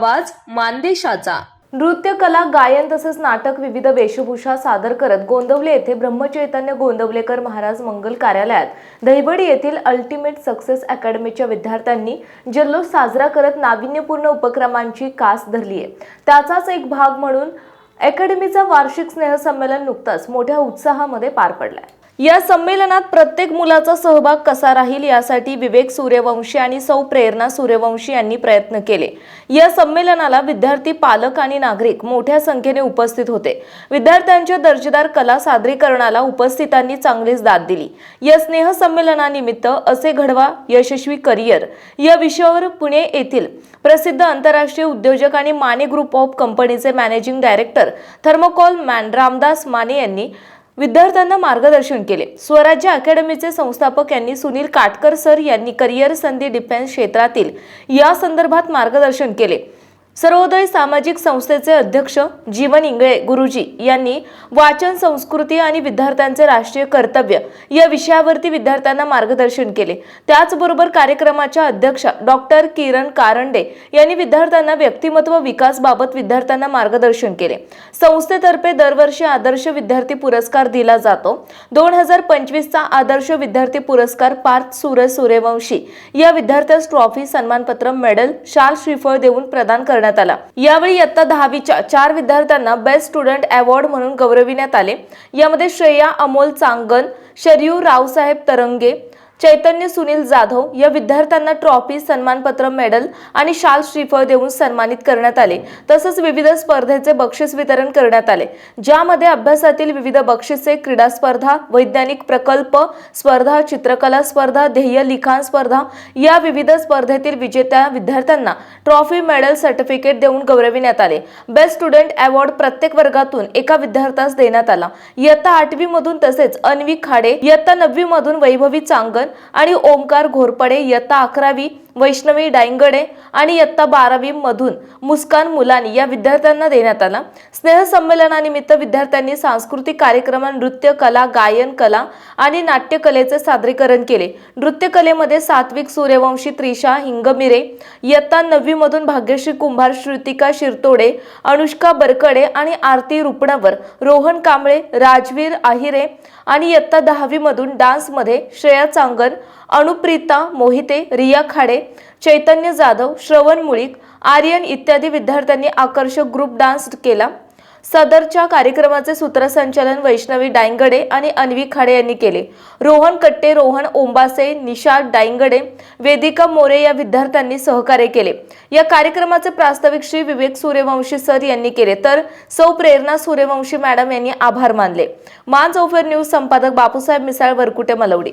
आवाज मानदेशाचा. नृत्य कला गायन तसेच नाटक विविध वेशभूषा सादर करत गोंदवले येथे ब्रह्मचैतन्य गोंदवलेकर महाराज मंगल कार्यालयात. दहिवडी येथील अल्टिमेट सक्सेस अकॅडमीच्या विद्यार्थ्यांनी जल्लोष साजरा करत नाविन्यपूर्ण उपक्रमांची कास धरली आहे. त्याचाच एक भाग म्हणून अकॅडमीचा वार्षिक स्नेहसंमेलन नुकताच मोठ्या उत्साहामध्ये पार पडलाय. या संमेलनात प्रत्येक मुलाचा सहभाग कसा राहील यासाठी विवेक सूर्यवंशी आणि सौ प्रेरणा सूर्यवंशी यांनी प्रयत्न केले. या संमेलनाला विद्यार्थी पालक आणि नागरिक मोठ्या संख्येने उपस्थित होते. विद्यार्थ्यांच्या दर्जेदार कला सादरीकरणाला उपस्थितांनी चांगलीच दाद दिली. या स्नेह संमेलनानिमित्त असे घडवा यशस्वी करिअर. या विषयावर पुणे येथील प्रसिद्ध आंतरराष्ट्रीय उद्योजक आणि माने ग्रुप ऑफ कंपनीचे managing director thermocol man Ramdas Mane यांनी विद्यार्थ्यांना मार्गदर्शन केले. स्वराज्य अकॅडमीचे संस्थापक यांनी सुनील काटकर सर यांनी करिअर संधी डिफेन्स क्षेत्रातील या संदर्भात मार्गदर्शन केले. सर्वोदय सामाजिक संस्थेचे अध्यक्ष जीवन इंगळे गुरुजी यांनी वाचन संस्कृती आणि विद्यार्थ्यांचे राष्ट्रीय कर्तव्य या विषयावरती विद्यार्थ्यांना मार्गदर्शन केले. त्याचबरोबर कार्यक्रमाच्या अध्यक्ष डॉक्टर किरण कारंडे यांनी विद्यार्थ्यांना व्यक्तिमत्व विकासबाबत विद्यार्थ्यांना मार्गदर्शन केले. संस्थेतर्फे दरवर्षी आदर्श विद्यार्थी पुरस्कार दिला जातो. दोन हजार पंचवीसचा आदर्श विद्यार्थी पुरस्कार पार्थ सूर्य सूर्यवंशी या विद्यार्थ्यास ट्रॉफी सन्मानपत्र मेडल शाल श्रीफळ देऊन प्रदान करण्यात आला. यावेळी इयत्ता दहावीच्या चार विद्यार्थ्यांना बेस्ट स्टुडंट अवॉर्ड म्हणून गौरविण्यात आले. यामध्ये श्रेया अमोल चांगन शरयू रावसाहेब तरंगे चैतन्य सुनील जाधव या विद्यार्थ्यांना ट्रॉफी सन्मानपत्र मेडल आणि शाल श्रीफळ देऊन सन्मानित करण्यात आले. तसंच विविध स्पर्धेचे बक्षीस वितरण करण्यात आले. ज्यामध्ये अभ्यासातील विविध बक्षिसे क्रीडा स्पर्धा वैज्ञानिक प्रकल्प स्पर्धा चित्रकला स्पर्धा ध्येय लिखाण स्पर्धा या विविध स्पर्धेतील विजेत्या विद्यार्थ्यांना ट्रॉफी मेडल सर्टिफिकेट देऊन गौरविण्यात आले. बेस्ट स्टुडंट अवॉर्ड प्रत्येक वर्गातून एका विद्यार्थ्यास देण्यात आला. इयत्ता आठवी मधून तसेच अन्वी खाडे इयत्ता नववी मधून वैभवी चांगण आणि ओमकार घोरपडे इयत्ता अकरावी वैष्णवी डायंगडे आणि इयत्ता बारावी मधून मुस्कान मुलानी या विद्यार्थ्यांना देण्यात आला. स्नेहसंमेलनानिमित्त विद्यार्थ्यांनी सांस्कृतिक कार्यक्रमात नृत्य कला गायन कला आणि नाट्यकलेचे सादरीकरण केले. नृत्यकलेमध्ये सात्विक सूर्यवंशी त्रिशा हिंगमिरे इयत्ता नववी मधून भाग्यश्री कुंभार श्रुतिका शिरतोडे अनुष्का बरकडे आणि आरती रुपणावर रोहन कांबळे राजवीर आहिरे आणि इयत्ता दहावी मधून डान्समध्ये श्रेया चांगन अनुप्रीता मोहिते रिया खाडे चैतन्य जाधव श्रवण मुळीक आर्यन इत्यादी विद्यार्थ्यांनी आकर्षक ग्रुप डान्स केला. सदरच्या कार्यक्रमाचे सूत्रसंचालन वैष्णवी डायंगडे आणि अन्वी खाडे यांनी केले. रोहन कट्टे रोहन ओंबासे निषाद डायंगडे वेदिका मोरे या विद्यार्थ्यांनी सहकार्य केले. या कार्यक्रमाचे प्रास्ताविक श्री विवेक सूर्यवंशी सर यांनी केले. तर सौ प्रेरणा सूर्यवंशी मॅडम यांनी आभार मानले. मान चौफेर न्यूज संपादक बापूसाहेब मिसाळ वरकुटे मलवडी.